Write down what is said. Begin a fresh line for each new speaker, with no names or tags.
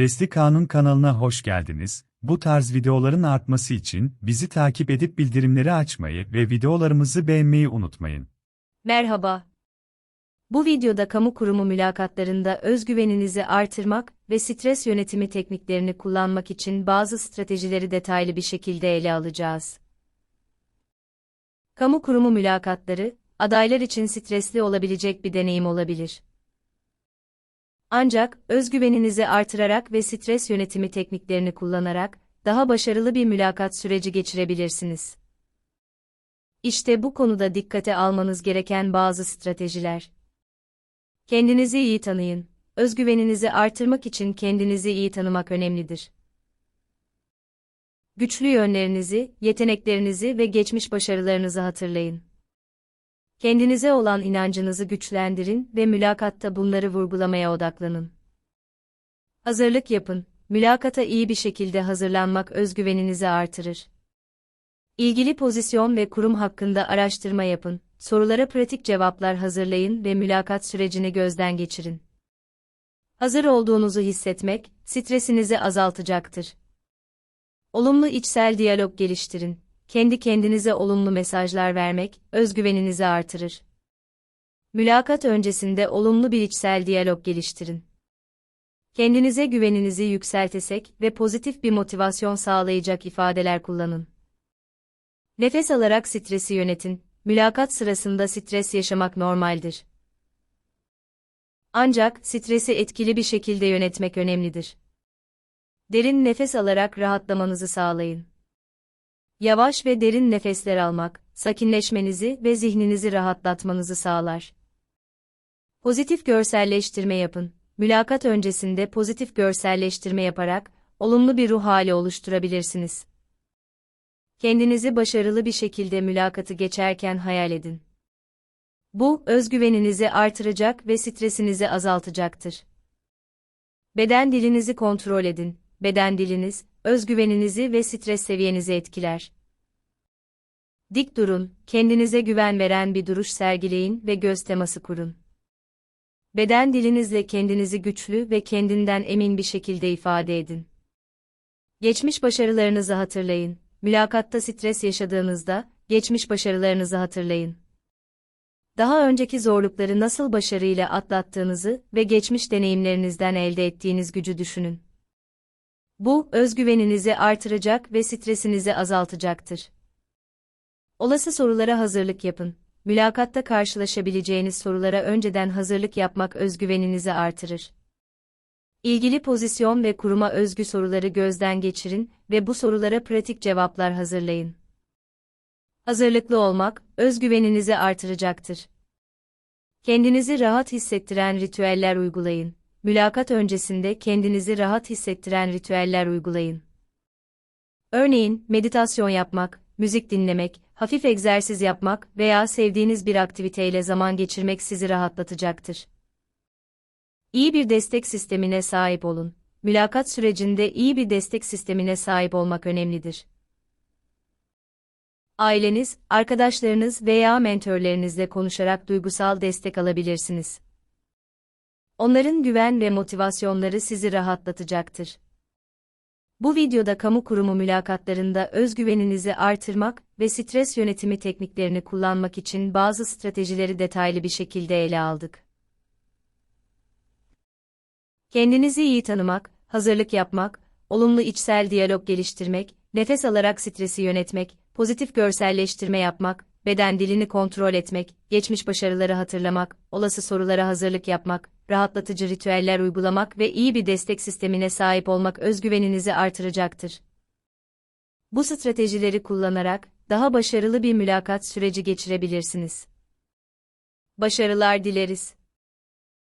Sesli Kanun kanalına hoş geldiniz. Bu tarz videoların artması için bizi takip edip bildirimleri açmayı ve videolarımızı beğenmeyi unutmayın.
Merhaba. Bu videoda kamu kurumu mülakatlarında özgüveninizi artırmak ve stres yönetimi tekniklerini kullanmak için bazı stratejileri detaylı bir şekilde ele alacağız. Kamu kurumu mülakatları, adaylar için stresli olabilecek bir deneyim olabilir. Ancak, özgüveninizi artırarak ve stres yönetimi tekniklerini kullanarak, daha başarılı bir mülakat süreci geçirebilirsiniz. İşte bu konuda dikkate almanız gereken bazı stratejiler. Kendinizi iyi tanıyın. Özgüveninizi artırmak için kendinizi iyi tanımak önemlidir. Güçlü yönlerinizi, yeteneklerinizi ve geçmiş başarılarınızı hatırlayın. Kendinize olan inancınızı güçlendirin ve mülakatta bunları vurgulamaya odaklanın. Hazırlık yapın. Mülakata iyi bir şekilde hazırlanmak özgüveninizi artırır. İlgili pozisyon ve kurum hakkında araştırma yapın, sorulara pratik cevaplar hazırlayın ve mülakat sürecini gözden geçirin. Hazır olduğunuzu hissetmek, stresinizi azaltacaktır. Olumlu içsel diyalog geliştirin. Kendi kendinize olumlu mesajlar vermek, özgüveninizi artırır. Mülakat öncesinde olumlu bir içsel diyalog geliştirin. Kendinize güveninizi yükseltesek ve pozitif bir motivasyon sağlayacak ifadeler kullanın. Nefes alarak stresi yönetin. Mülakat sırasında stres yaşamak normaldir. Ancak stresi etkili bir şekilde yönetmek önemlidir. Derin nefes alarak rahatlamanızı sağlayın. Yavaş ve derin nefesler almak, sakinleşmenizi ve zihninizi rahatlatmanızı sağlar. Pozitif görselleştirme yapın. Mülakat öncesinde pozitif görselleştirme yaparak, olumlu bir ruh hali oluşturabilirsiniz. Kendinizi başarılı bir şekilde mülakatı geçerken hayal edin. Bu, özgüveninizi artıracak ve stresinizi azaltacaktır. Beden dilinizi kontrol edin. Beden diliniz, özgüveninizi ve stres seviyenizi etkiler. Dik durun, kendinize güven veren bir duruş sergileyin ve göz teması kurun. Beden dilinizle kendinizi güçlü ve kendinden emin bir şekilde ifade edin. Geçmiş başarılarınızı hatırlayın. Mülakatta stres yaşadığınızda, geçmiş başarılarınızı hatırlayın. Daha önceki zorlukları nasıl başarıyla atlattığınızı ve geçmiş deneyimlerinizden elde ettiğiniz gücü düşünün. Bu, özgüveninizi artıracak ve stresinizi azaltacaktır. Olası sorulara hazırlık yapın. Mülakatta karşılaşabileceğiniz sorulara önceden hazırlık yapmak özgüveninizi artırır. İlgili pozisyon ve kuruma özgü soruları gözden geçirin ve bu sorulara pratik cevaplar hazırlayın. Hazırlıklı olmak, özgüveninizi artıracaktır. Kendinizi rahat hissettiren ritüeller uygulayın mülakat öncesinde kendinizi rahat hissettiren ritüeller uygulayın. Örneğin, meditasyon yapmak, müzik dinlemek, hafif egzersiz yapmak veya sevdiğiniz bir aktiviteyle zaman geçirmek sizi rahatlatacaktır. İyi bir destek sistemine sahip olun. Mülakat sürecinde iyi bir destek sistemine sahip olmak önemlidir. Aileniz, arkadaşlarınız veya mentörlerinizle konuşarak duygusal destek alabilirsiniz. Onların güven ve motivasyonları sizi rahatlatacaktır. Bu videoda kamu kurumu mülakatlarında özgüveninizi artırmak ve stres yönetimi tekniklerini kullanmak için bazı stratejileri detaylı bir şekilde ele aldık. Kendinizi iyi tanımak, hazırlık yapmak, olumlu içsel diyalog geliştirmek, nefes alarak stresi yönetmek, pozitif görselleştirme yapmak, beden dilini kontrol etmek, geçmiş başarıları hatırlamak, olası sorulara hazırlık yapmak, rahatlatıcı ritüeller uygulamak ve iyi bir destek sistemine sahip olmak özgüveninizi artıracaktır. Bu stratejileri kullanarak daha başarılı bir mülakat süreci geçirebilirsiniz. Başarılar dileriz.